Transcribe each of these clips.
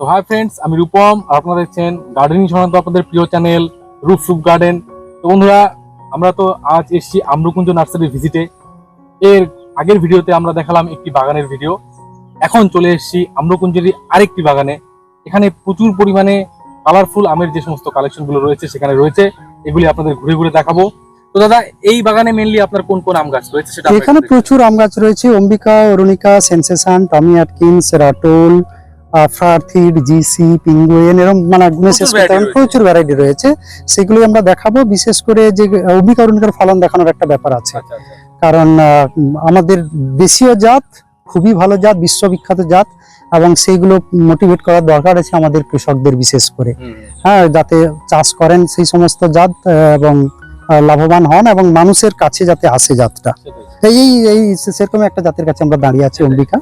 তো hi friends আমি রূপম, আর আপনারা দেখছেন গার্ডেনিং সংক্রান্ত আপনাদের প্রিয় চ্যানেল রুফ রুফ গার্ডেন তো বন্ধুরা, আমরা তো আজ এসেছি আম্রকুঞ্জ নার্সারি ভিজিটে এর আগের ভিডিওতে আমরা দেখালাম একটি বাগানের ভিডিও এখন চলে এসেছি আম্রকুঞ্জেরই আরেকটি বাগানে। এখানে প্রচুর পরিমাণে কালারফুল আমের যে সমস্ত কালেকশনগুলো রয়েছে, সেখানে রয়েছে। এগুলি আপনাদের ঘুরে ঘুরে দেখাবো। তো দাদা এই বাগানে মেনলি আপনার কোন কোন আম গাছ রয়েছে সেটা এখানে প্রচুর আম গাছ রয়েছে। Ambika Arunika sensation Tommy Atkins Ratol ফ্রার্থিড জিসি পিঙ্গুয়েন এরকম মানে রয়েছে। প্রচুর ভ্যারাইটি রয়েছে। সেগুলো আমরা দেখাবো। বিশেষ করে যে অম্বিকা অরুণিকার ফলন দেখানোর একটা ব্যাপার আছে। আচ্ছা আচ্ছা। কারণ আমাদের দেশীয় জাত খুবই ভালো জাত বিশ্ববিখ্যাত জাত এবং সেইগুলো মোটিভেট করার দরকার আছে আমাদের কৃষকদের বিশেষ করে। হ্যাঁ যাতে চাষ করেন সেই সমস্ত জাত এবং লাভবান হন এবং মানুষের কাছে যাতে আসে জাতটা সেটাই। এই এই সেরকম একটা জাতের কাছে আমরা দাঁড়িয়ে আছি অম্বিকা।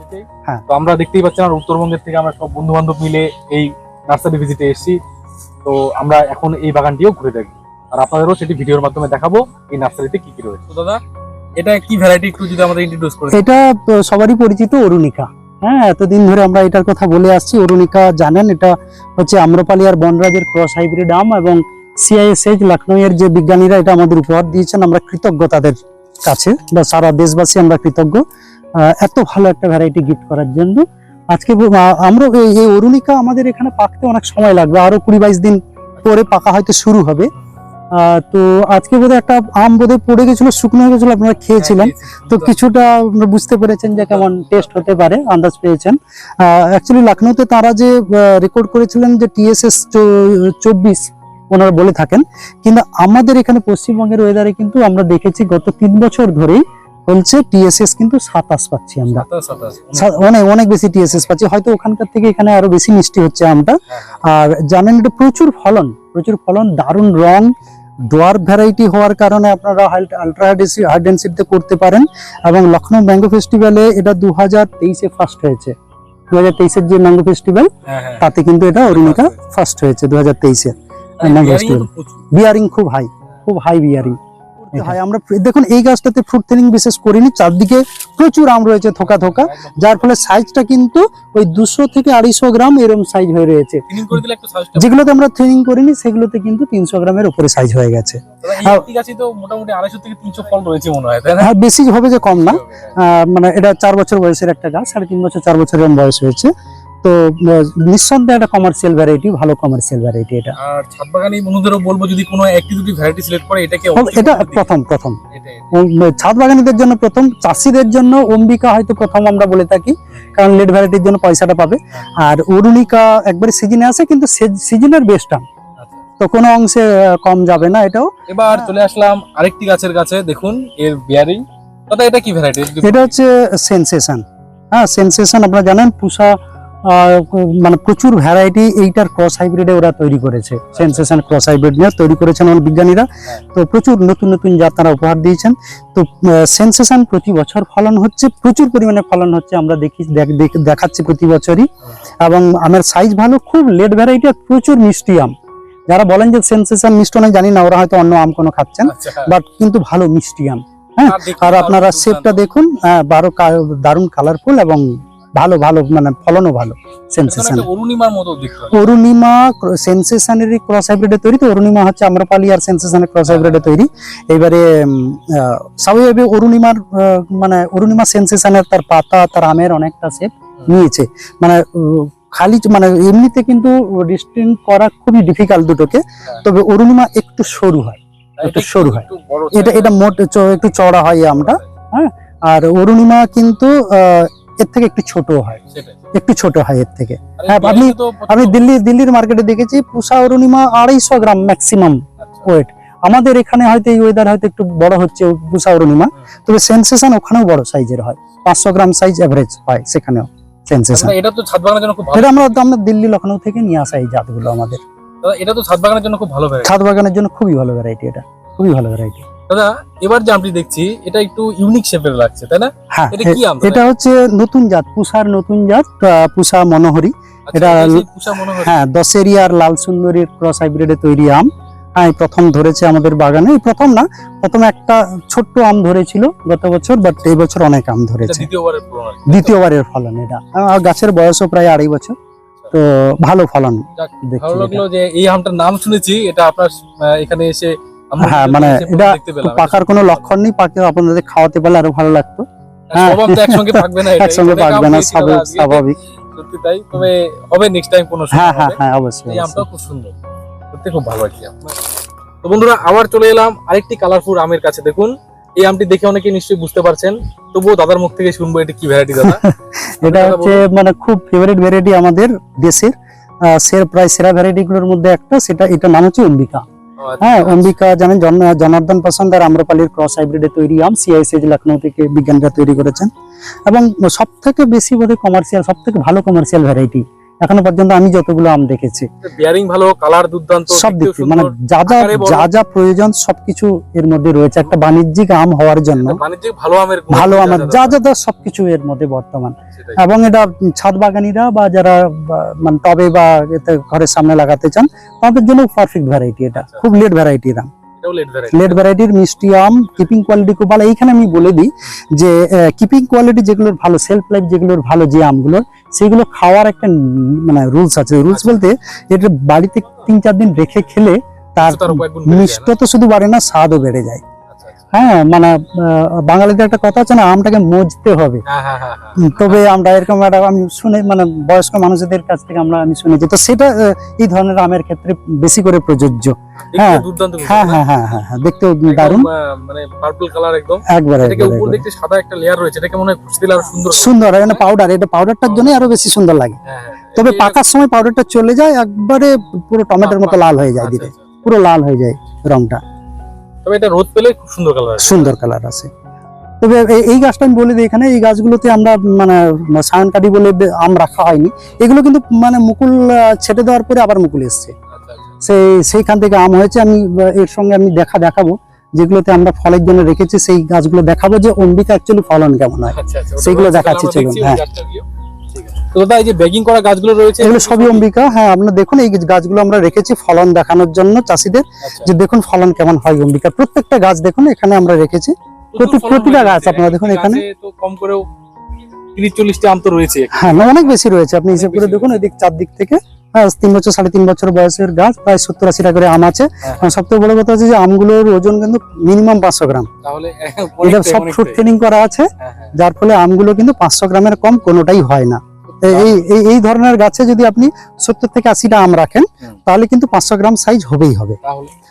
হ্যাঁ। তো আমরা দেখতেই পাচ্ছি আমার উত্তরবঙ্গের থেকে আমরা সব বন্ধু বান্ধব মিলে এই নার্সারি ভিজিটে এসেছি। তো আমরা এখন এই বাগানটিও ঘুরে দেখব। আর আপনাদেরও সেটি ভিডিওর মাধ্যমে দেখাবো এই নার্সারিতে কি কি রয়েছে। তো দাদা এটা কি ভ্যারাইটি একটু যদি আমাদের ইন্ট্রোডিউস করে এটা সবারই পরিচিত অরুণিকা। হ্যাঁ এতদিন ধরে আমরা এটার কথা বলে আসছি। অরুণিকা জানেন এটা হচ্ছে আম্রপালি আর বনরাজের ক্রস হাইব্রিড আম এবং সিআইএসএইচ লখনৌ এর যে বিজ্ঞানীরা এটা আমাদের উপহার দিয়েছেন আমরা কৃতজ্ঞ তাদের কাছে বা সারা দেশবাসী আমরা কৃতজ্ঞ। এত ভালো একটা ভ্যারাইটি গিফট করার জন্য। আজকে আমরা এই- অরুণিকা আমাদের এখানে পাকতে অনেক সময় লাগবে। আরও কুড়ি বাইশ দিন পরে পাকা হয়তো শুরু হবে। তো আজকে বোধহয় একটা আম বোধহয় পড়ে গেছিল শুকনো হয়ে গেছিল আপনারা খেয়েছিলেন। তো কিছুটা আপনারা বুঝতে পেরেছেন যে কেমন টেস্ট হতে পারে আন্দাজ পেয়েছেন। অ্যাকচুয়ালি লখনৌতে তারা যে রেকর্ড করেছিলেন যে টিএসএস চব্বিশ ওনারা বলে থাকেন। কিন্তু আমাদের এখানে পশ্চিমবঙ্গের ওয়েদারে কিন্তু আমরা দেখেছি গত তিন বছর ধরেই বলছে টিএসএস কিন্তু সাতাশ পাচ্ছি আমরা। অনেক। অনেক বেশি টিএসএস পাচ্ছি। হয়তো ওখানকার থেকে এখানে আরও বেশি মিষ্টি হচ্ছে আমটা। হ্যাঁ, হ্যাঁ। আর জানেন এটা প্রচুর ফলন প্রচুর ফলন দারুণ রং ডোয়ার ভ্যারাইটি হওয়ার কারণে আপনারা আলট্রা হাই ডেন্সিটিতে করতে পারেন। এবং লখনৌ ম্যাঙ্গো ফেস্টিভ্যালে এটা দু হাজার তেইশে ফার্স্ট হয়েছে। দু হাজার তেইশের যে ম্যাঙ্গো ফেস্টিভ্যাল। তাতে কিন্তু এটা অরুণিকা ফার্স্ট হয়েছে দু হাজার তেইশে। বিয়ারিং খুব হাই খুব হাই বিয়ারিং হয় আমরা দেখুন এই গাছটাতে ফ্রুট থিনিং বিশেষ করিনি চারদিকে প্রচুর আম রয়েছে থোকা থোকা যার ফলে সাইজটা কিন্তু ওই দুশো থেকে আড়াইশো গ্রাম এরকম সাইজ হয়ে রয়েছে। যেগুলোতে আমরা থ্রিনিং করিনি সেগুলোতে কিন্তু তিনশো গ্রামের উপরে সাইজ হয়ে গেছে। হ্যাঁ। বেশি হবে যে কম না। মানে এটা চার বছর বয়সের একটা গাছ সাড়ে তিন বছর চার বছরের বয়স হয়েছে। তো নিঃসন্দেহে একটা কমার্শিয়াল ভ্যারাইটি ভালো কমার্শিয়াল ভ্যারাইটি এটা। আর ছাদ বাগানি বন্ধুদেরও বলব যদি কোনো একটি দুটি ভ্যারাইটি সিলেক্ট করে এটাকে তবে এটা প্রথম প্রথম। ছাদ বাগানীদের জন্য প্রথম চাষিদের জন্য অম্বিকা হয়তো প্রথম আমরা বলে থাকি কারণ লেট ভ্যারাইটির জন্য পয়সাটা পাবে। আর অরুণিকা একবারে সিজনে আসে কিন্তু সিজনের বেস্ট আম। আচ্ছা। তো কোনো অংশে কম যাবে না এটাও। এবার চলে আসলাম আরেকটি গাছের কাছে দেখুন এর বিয়ারিং দাদা এটা কি ভ্যারাইটি এটা হচ্ছে সেন্সেশন হ্যাঁ সেন্সেশন আপনারা জানেন পুষা মানে প্রচুর ভ্যারাইটি এইটার ক্রস হাইব্রিডে ওরা তৈরি করেছে। সেন্সেশন ক্রস হাইব্রিড নিয়ে তৈরি করেছেন আমার বিজ্ঞানীরা। তো প্রচুর নতুন নতুন জাত তারা উপহার দিয়েছেন। তো সেন্সেশন প্রতি বছর ফলন হচ্ছে প্রচুর পরিমাণে ফলন হচ্ছে আমরা দেখি দেখ- দেখ- দেখাচ্ছি প্রতি বছরই। এবং আমের সাইজ ভালো খুব লেট ভ্যারাইটি আর প্রচুর মিষ্টি আম। যারা বলেন যে সেন্সেশন মিষ্টি নয় জানি না ওরা হয়তো অন্য আম কোনো খাচ্ছেন। আচ্ছা বাট কিন্তু ভালো মিষ্টি আম হ্যাঁ, আর আপনারা শেপটা দেখুন হ্যাঁ, বারো দারুণ কালারফুল এবং ভালো ভালো মানে ফলনও ভালো। সেন্সেশন অরুণিমার মতো অরুণিমা সেন্সেশনের ক্রস হাইব্রিডে তৈরি তো অরুণিমা হচ্ছে আম্রপালি আর সেন্সেশনের ক্রস হাইব্রিডে তৈরি। এবারে স্বাভাবিকভাবে অরুণিমার মানে অরুণিমা সেন্সেশনের তার পাতা তার আমের অনেকটা শেপ নিয়েছে। মানে খালি মানে এমনিতে কিন্তু ডিস্টিং করা খুবই ডিফিকাল্ট দুটোকে। তবে অরুণিমা একটু সরু হয় একটু সরু হয়। এটা এটা মোট একটু চড়া হয় আমটা। আর অরুণিমা কিন্তু এর থেকে একটু ছোট হয়। একটু ছোট হয় এর থেকে। হ্যাঁ, আপনি- আমি দিল্লি দিল্লির মার্কেটে দেখেছি পুষা অরুণিমা আড়াইশো গ্রাম ম্যাক্সিমাম আচ্ছা। ওয়েট আমাদের এখানে হয়তো এই ওয়েদার হয়তো একটু বড় হচ্ছে পুষা অরুণিমা তবে সেন্সেশন ওখানেও বড় সাইজের হয়। পাঁচশো গ্রাম সাইজ এভারেজ হয় সেখানেও সেন্সেশন এটা তো ছাদ বাগানের জন্য খুব ভালো। এটা আমরা আমরা দিল্লি লখনৌ থেকে নিয়ে আসা এই জাতগুলো আমাদের। এটা তো ছাদ বাগানের জন্য খুব ভালো ভ্যারাইটি ছাদ বাগানের জন্য খুবই ভালো ভ্যারাইটি এটা। খুবই ভালো ভ্যারাইটি দাদা এবার যে আমটি দেখছি এটা একটু ইউনিক শেপের লাগছে তাই না? হ্যাঁ এটা কি আম এটা হচ্ছে নতুন জাত পুষার নতুন জাত পুষা মনোহরি। আচ্ছা, এটা- হয় দশেরি আর লাল সুন্দরীর ক্রস হাইব্রিডে তৈরি আম। হ্যাঁ প্রথম ধরেছে আমাদের বাগানে। এই প্রথম না প্রথম একটা ছোট্ট আম ধরেছিল গত বছর বাট এই বছর অনেক আম ধরেছে। দ্বিতীয়বারের ফলন এটা। আর গাছের বয়সও প্রায় আড়াই বছর তো ভালো ফলন ভালো লাগল যে এই আমটার নাম শুনেছি এটা আপনার এখানে এসে হ্যাঁ, মানে এটা পাকার কোনো লক্ষণ নেই পাকে আপনাদের খাওয়াতে পারলে আরও ভালো লাগতো। হ্যাঁ। একসঙ্গে পাকবে না একসঙ্গে পাকবে না স্বাভাবিক স্বাভাবিক। সত্যি তাই তবে হবে নেক্সট টাইম কোনো হ্যাঁ হ্যাঁ হ্যাঁ অবশ্যই এই। খুব সুন্দর। সত্যি খুব ভালো আর আম। তো বন্ধুরা আবার চলে এলাম আরেকটি কালারফুল আমের কাছে। দেখুন এই আমটি দেখে অনেকে নিশ্চয়ই বুঝতে পারছেন তবুও দাদার মুখ থেকে শুনব এটা কি ভ্যারাইটি দাদা? এটা হচ্ছে মানে খুব ফেভারিট ভ্যারাইটি আমাদের দেশের সের প্রায় সেরা ভ্যারাইটি গুলোর মধ্যে একটা সেটা এটা নাম হচ্ছে অম্বিকা। হ্যাঁ অম্বিকা জানেন, জন- জনার্দন পছন্দ আর আম্রপালির ক্রস হাইব্রিডে তৈরি আম সিআইসিএজ লখনৌ থেকে বিজ্ঞানীরা তৈরি করেছেন। এবং সব থেকে বেশি বোধহয় কমার্শিয়াল সব থেকে ভালো কমার্শিয়াল ভ্যারাইটি এখনও পর্যন্ত আমি যতগুলো আম দেখেছি। বিয়ারিং ভালো কালার দুর্দান্ত সব দিক মানে যা যা যা যা প্রয়োজন সবকিছু এর মধ্যে রয়েছে। একটা বাণিজ্যিক আম হওয়ার জন্য। বাণিজ্যিক ভালো আমের ভালো আমার যা যা যা সবকিছু এর মধ্যে বর্তমান। এবং এটা ছাদ বাগানিরা বা যারা মানে টবে বা ঘরের সামনে লাগাতে চান তাদের জন্য পারফেক্ট ভ্যারাইটি এটা। আচ্ছা। খুব লেট ভ্যারাইটির আম। লেট ভ্যারাইটির মিষ্টি আম কিপিং কোয়ালিটি খুব ভালো এইখানে আমি বলে দিই যে কিপিং কোয়ালিটি যেগুলোর ভালো সেলফ লাইফ যেগুলোর ভালো যে আমগুলোর সেগুলো খাওয়ার একটা মানে রুলস আছে রুলস আচ্ছা। বলতে এটা বাড়িতে তিন চার দিন রেখে খেলে তার মিষ্ট তো শুধু বাড়ে না স্বাদও বেড়ে যায়। হ্যাঁ মানে বাঙালিদের একটা কথা আছে না আমটাকে মজতে হবে। হ্যাঁ হ্যাঁ হ্যাঁ তবে আমরা এরকম একটা আমি শুনে মানে বয়স্ক মানুষদের কাছ থেকে আমরা আমি শুনেছি। তো সেটা এই ধরনের আমের ক্ষেত্রে বেশি করে প্রযোজ্য। দেখতে হ্যাঁ। হ্যাঁ হ্যাঁ হ্যাঁ হ্যাঁ হ্যাঁ, দারুণ। মানে পার্পল কালার একদম। একবারে উপর দেখতে সাদা একটা লেয়ার রয়েছে এটাকে মনে হয় খুশি আরও সুন্দর পাউডার এটা পাউডারটার জন্য আরও বেশি সুন্দর লাগে। তবে পাকার সময় পাউডারটা চলে যায় একবারে পুরো টমেটোর মতো লাল হয়ে যায় আচ্ছা, আচ্ছা। পুরো লাল হয়ে যায় রংটা। তবে এটা রোদ পেলে খুব সুন্দর কালার সুন্দর কালার আছে তবে এই- গাছটা আমি বলে দিই এখানে এই গাছগুলোতে আমরা মানে সায়ন কাঠি বলে আম রাখা হয়নি। এগুলো কিন্তু মানে মুকুল ছেটে দেওয়ার পরে আবার মুকুল এসছে। আচ্ছা, সেই সেইখান থেকে আম হয়েছে। আমি এর সঙ্গে আমি দেখা দেখাবো। যেগুলোতে আমরা ফলের জন্য রেখেছি সেই গাছগুলো দেখাবো যে অম্বিকা অ্যাকচুয়ালি ফলন কেমন হয়। আচ্ছা, আচ্ছা। সেগুলো দেখাচ্ছি, চলুন, হ্যাঁ। তো দাদা এই যে ব্যাগিং করা গাছগুলো রয়েছে? এগুলো সবই অম্বিকা। হ্যাঁ আপনারা দেখুন এই গাছগুলো আমরা রেখেছি ফলন দেখানোর জন্য চাষিদের। আচ্ছা। যে দেখুন ফলন কেমন হয় অম্বিকা। প্রত্যেকটা গাছ দেখুন এখানে আমরা রেখেছি। প্রতি- প্রতিটা গাছ আপনারা দেখুন এখানে। তো কম করেও তিরিশ চল্লিশটি আম তো রয়েছে। হ্যাঁ না, অনেক বেশি রয়েছে। আপনি হিসেব করে দেখুন এদিক চারদিক থেকে হ্যাঁ তিন বছর সাড়ে তিন বছর বয়সের গাছ প্রায় সত্তর আশিটা করে আম আছে। হ্যাঁ। আর সবথেকে বড় কথা হচ্ছে যে আমগুলোর ওজন কিন্তু মিনিমাম পাঁচশো গ্রাম। এটা সব ফ্রুট ট্রেনিং করা আছে। যার ফলে আমগুলো কিন্তু পাঁচশো গ্রামের কম কোনোটাই হয় না। এই- এই ধরনের গাছে যদি আপনি সত্তর থেকে আশিটা আম রাখেন তাহলে কিন্তু পাঁচশো গ্রাম সাইজ হবেই হবে।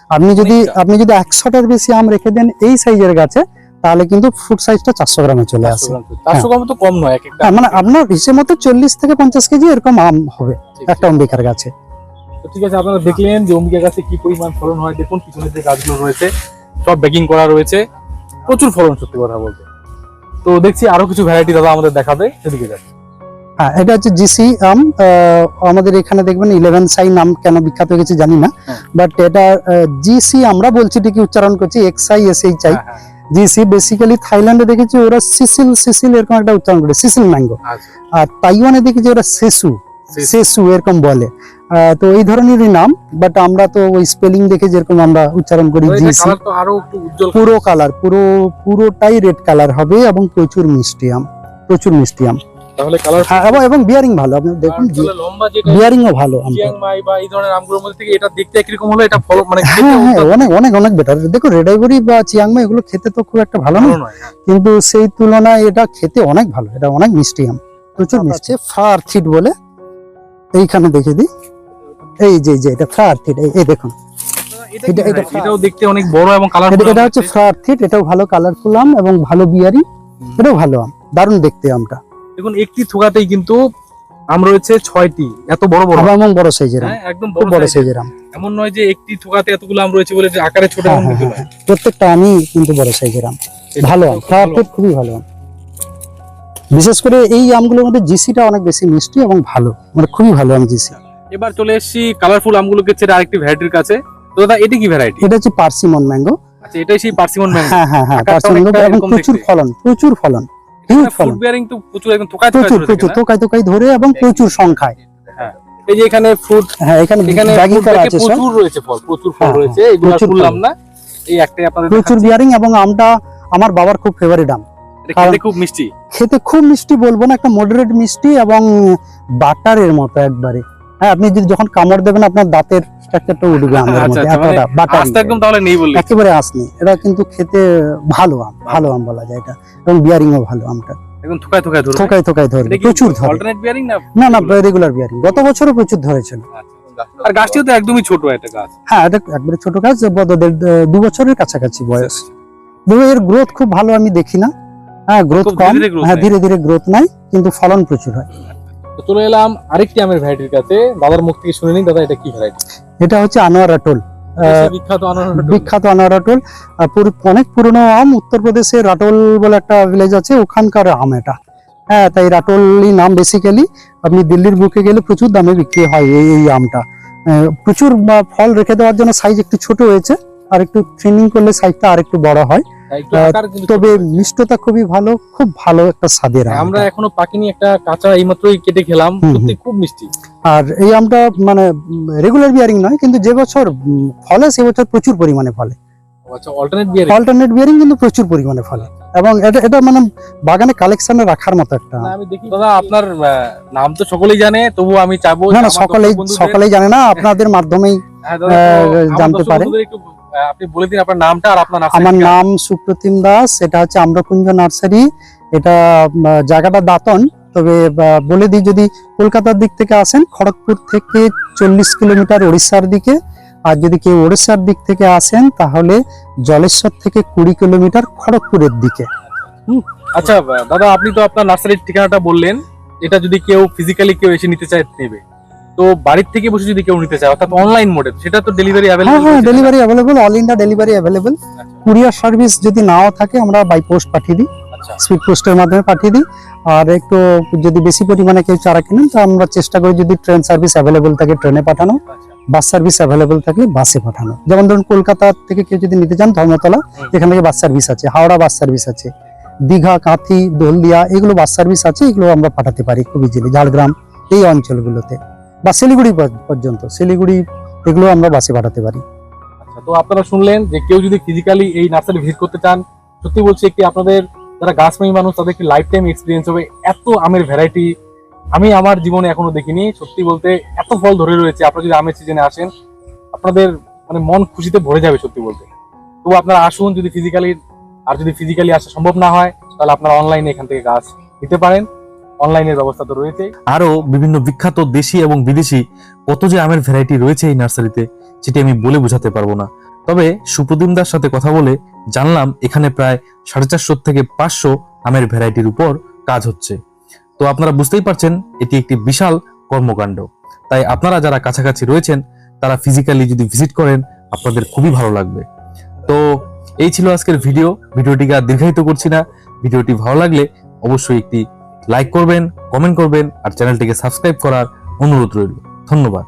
আপনি যদি আপনি যদি একশোটার বেশি আম রেখে দেন এই সাইজের গাছে তাহলে কিন্তু ফ্রুট সাইজটা চারশো গ্রামে চলে আসে। গ্রাম গ্রাম তো কম নয় এক একটা হ্যাঁ, মানে আপনার হিসেব মতো চল্লিশ থেকে পঞ্চাশ কেজি এরকম আম হবে একটা। অম্বিকার গাছে। ঠিক আছে আপনারা দেখলেন যে অম্বিকা গাছে কি পরিমাণ ফলন হয়। দেখুন পিছনের যে গাছগুলো রয়েছে সব ব্যাগিং করা রয়েছে। প্রচুর ফলন সত্যি কথা বলতে। তো দেখছি আরও কিছু ভ্যারাইটি দাদা আমাদের দেখাবে সেদিকে যাচ্ছি। হ্যাঁ এটা হচ্ছে জিসি আম আহ, আমাদের এখানে দেখবেন ইলেভেন সাই নাম কেন বিখ্যাত হয়ে গেছে জানি না। হ্যাঁ। বাট এটা জিসি আমরা বলছি ঠিকই উচ্চারণ করছি X I S H I হ্যাঁ, জিসি বেসিক্যালি থাইল্যান্ডে দেখেছি ওরা সিসিল সিসিল এরকম একটা উচ্চারণ করে সিসিল ম্যাঙ্গো আচ্ছা। আর তাইওয়ানে দেখেছি ওরা সেসু সেসু। এরকম বলে। তো এই ধরনেরই নাম বাট আমরা তো ওই স্পেলিং দেখে যেরকম আমরা উচ্চারণ করি জিসি পুরো কালার পুরো পুরোটাই রেড কালার হবে এবং প্রচুর মিষ্টি আম প্রচুর মিষ্টি আম। তাহলে কালার হ্যাঁ, এবং বিয়ারিং ভালো। আপনি দেখুন লম্বা যেটা বিয়ারিংও ভালো আমটা চিয়াংমাই বা এই ধরনের আমগুলোর মধ্যে থেকে এটা দেখতে একরকম হলো এটা ফল মানে হ্যাঁ হ্যাঁ অনেক অনেক অনেক বেটার দেখো রেড আইভরি বা চিয়াংমাই এগুলো খেতে তো খুব একটা ভালো না। হ্যাঁ। কিন্তু সেই তুলনায় এটা খেতে অনেক ভালো এটা অনেক মিষ্টি আম। প্রচুর মিষ্টি। ফ্লাওয়ার থিট বলে এইখানে দেখে দিই। এই যে যে এটা থিট এই দেখুন। এটা এটা- এটা এটা এটাও দেখতে অনেক বড় এবং এটা কালারফুল এটা হচ্ছে থিট এটাও ভালো কালারফুল আম এবং ভালো বিয়ারি এটাও ভালো আম। দারুণ দেখতে আমটা। দেখুন একটি থোকাতেই কিন্তু আম রয়েছে ছয়টি। এত বড় বড় এবং বড় সাইজের আম। হ্যাঁ একদম খুব বড় সাইজের। আম। এমন নয় যে একটি থোকাতে এতগুলো আম রয়েছে বলে যে আকারে ছোট হ্যাঁ এমন হ্যাঁ প্রত্যেকটা আমই কিন্তু বড় সাইজের আম। ভালো আম খুব ভালো। খুবই ভালো আম। বিশেষ করে এই আমগুলোর মধ্যে জিসিটা অনেক বেশি মিষ্টি এবং ভালো। মানে খুবই ভালো আম জিসি। এবার চলে এসেছি কালারফুল আমগুলোকে ছেড়ে আরেকটি ভ্যারাইটির কাছে। তো দাদা এটা কি ভ্যারাইটি এটা হচ্ছে পার্সিমন ম্যাঙ্গো। আচ্ছা এটাই সেই পার্সিমন ম্যাঙ্গো। হ্যাঁ হ্যাঁ হ্যাঁ পার্সিমন অনেকটা এবং প্রচুর ফলন প্রচুর ফলন। হিউজ বিয়ারিং তো প্রচুর একদম থোকায় থোকায় প্রচুর প্রচুর থাকে না? তোকাই তোকাই ধরে এবং প্রচুর সংখ্যায়। এই যে এখানে ফ্রুট হ্যাঁ এখানে এখানে ব্যাগিং করা আছে প্রচুর রয়েছে ফল প্রচুর ফল রয়েছে। এগুলো আর প্রচুর তুললাম ফল। না। এই একটাই আপনাদের প্রচুর বিয়ারিং এবং আমটা আমার বাবার খুব ফেভারিট আম। খেতে খুব মিষ্টি। খেতে খুব মিষ্টি বলব না একটা মডারেট মিষ্টি এবং বাটারের মতো একবারে। হ্যাঁ আপনি যদি যখন কামড় দেবেন আপনার দাঁতের স্ট্রাকচারটা উঠবে আমের আচ্ছা, মধ্যে আচ্ছা, মানে এতটা বাটার আস্তে একদম তাহলে নেই বললে একেবারে আসনি এটা কিন্তু খেতে ভালো আম ভালো আম বলা যায় এটা। এবং বিয়ারিংও ভালো আমটা। একদম থুকায় থুকায় ধরবে। থোকায় থোকায় ধরবে। প্রচুর ধরে অল্টারনেট বিয়ারিং না না না রেগুলার বিয়ারিং গত বছরও প্রচুর ধরেছিল। আচ্ছা। আর গাছটিও তো একদমই ছোট একটা গাছ। হ্যাঁ এটা একবারে ছোট গাছ দু বছরের কাছাকাছি বয়স। তবে এর গ্রোথ খুব ভালো আমি দেখি না। হ্যাঁ গ্রোথ কম। হ্যাঁ ধীরে ধীরে গ্রোথ নাই কিন্তু ফলন প্রচুর হয়। তো চলে এলাম আরেকটি আমের ভ্যারাইটির কাছে। দাদার মুখ থেকে শুনে নিন দাদা এটা কি ভ্যারাইটি এটা হচ্ছে আনোয়ারা টোল বিখ্যাত আনোয়ারা টোল অনেক পুরনো আম উত্তরপ্রদেশে রাটোল বলে একটা ভিলেজ আছে ওখানকার আম এটা। হ্যাঁ তাই রাটোলই নাম বেসিক্যালি আপনি দিল্লির বুকে গেলে প্রচুর দামে বিক্রি হয় এই এই আমটা। প্রচুর ফল রেখে দেওয়ার জন্য সাইজ একটু ছোট হয়েছে আর একটু থ্রিনিং করলে সাইজটা আর একটু বড় হয়। কিন্তু তবে মিষ্টতা খুবই ভালো খুব ভালো একটা স্বাদের আম আমরা। এখনও পাকিনি একটা কাঁচা এইমাত্রই কেটে খেলাম সত্যি খুব মিষ্টি। আর এই আমটা মানে রেগুলার বিয়ারিং নয় কিন্তু যে বছর ফলে সে বছর প্রচুর পরিমাণে ফলে। আচ্ছা অল্টারনেট বিয়ারিং কিন্তু প্রচুর পরিমাণে ফলে। এবং এটা এটা মানে বাগানে কালেকশনে রাখার মতো একটা আমি। দেখি দাদা আপনার নাম তো সকলেই জানে তবু আমি চাবো না না সকলেই সকলেই জানে না আপনাদের মাধ্যমেই হ্যাঁ, জানতে পারে। একটু, আপনি বলে দিন আপনার নামটা আর আপনার আমার নাম সুপ্রতিম দাস এটা হচ্ছে আম্রকুঞ্জ নার্সারি। এটা জায়গাটা দাতন তবে বলে দিই যদি কলকাতার দিক থেকে আসেন খড়গপুর থেকে চল্লিশ কিলোমিটার উড়িষ্যার দিকে। আর যদি কেউ উড়িষ্যার দিক থেকে আসেন তাহলে জলেশ্বর থেকে কুড়ি কিলোমিটার খড়গপুরের দিকে। আচ্ছা দাদা আপনি তো আপনার নার্সারির ঠিকানাটা বললেন। এটা যদি কেউ ফিজিক্যালি কেউ এসে নিতে চায় নেবে। তো বাড়ির থেকে বসে যদি কেউ নিতে চায় অর্থাৎ অনলাইন মোডে সেটা তো ডেলিভারি হ্যাঁ হ্যাঁ delivery available all India delivery available courier service যদি নাও থাকে আমরা বাই পোস্ট পাঠিয়ে দিই। আচ্ছা। স্পিড পোস্টের মাধ্যমে পাঠিয়ে দিই। আর একটু যদি বেশি পরিমাণে কেউ চারা কিনেন তো আমরা চেষ্টা করি যদি ট্রেন সার্ভিস অ্যাভেলেবল থাকে ট্রেনে পাঠানো। আচ্ছা। বাস সার্ভিস অ্যাভেলেবল থাকলে বাসে পাঠানো। যেমন ধরুন কলকাতা থেকে কেউ যদি নিতে চান ধর্মতলা এখান থেকে বাস সার্ভিস আছে হাওড়া বাস সার্ভিস আছে দীঘা কাঁথি দোলদিয়া এগুলো বাস সার্ভিস আছে এগুলো আমরা পাঠাতে পারি খুব ইজিলি ঝাড়গ্রাম এই অঞ্চলগুলোতে। বা শিলিগুড়ি পর্যন্ত। শিলিগুড়ি এগুলো আমরা বাসে পাঠাতে পারি। আচ্ছা তো আপনারা শুনলেন যে কেউ যদি ফিজিক্যালি এই নার্সারি ভিজিট করতে চান, সত্যি বলছি একটি আপনাদের যারা গাছপ্রেমী মানুষ, তাদের একটি লাইফ টাইম এক্সপিরিয়েন্স হবে। এত আমের ভ্যারাইটি আমি আমার জীবনে এখনও দেখিনি। সত্যি বলতে এত ফল ধরে রয়েছে। আপনারা যদি আমের সিজনে আসেন, আপনাদের মানে মন খুশিতে ভরে যাবে সত্যি বলতে। তো আপনারা আসুন যদি ফিজিক্যালি আর যদি ফিজিক্যালি আসা সম্ভব না হয়, তাহলে আপনারা অনলাইনে এখান থেকে গাছ নিতে পারেন। অনলাইনের ব্যবস্থা তো রয়েছে। আরও বিভিন্ন বিখ্যাত দেশি এবং বিদেশি কত যে আমের ভ্যারাইটি রয়েছে এই নার্সারিতে, সেটি আমি বলে বোঝাতে পারব না। তবে সুপ্রতিম দার সাথে কথা বলে জানলাম এখানে প্রায় সাড়ে চারশো থেকে পাঁচশো আমের ভ্যারাইটির উপর কাজ হচ্ছে। তো আপনারা বুঝতেই পারছেন, এটি একটি বিশাল কর্মকাণ্ড। তাই আপনারা যারা কাছাকাছি রয়েছেন, তারা ফিজিক্যালি যদি ভিজিট করেন, আপনাদের খুবই ভালো লাগবে। তো এই ছিল আজকের ভিডিও ভিডিওটিকে আর দীর্ঘায়িত করছি না। ভিডিওটি ভালো লাগলে অবশ্যই একটি লাইক করবেন কমেন্ট করবেন আর চ্যানেলটিকে সাবস্ক্রাইব করার অনুরোধ রইল। ধন্যবাদ।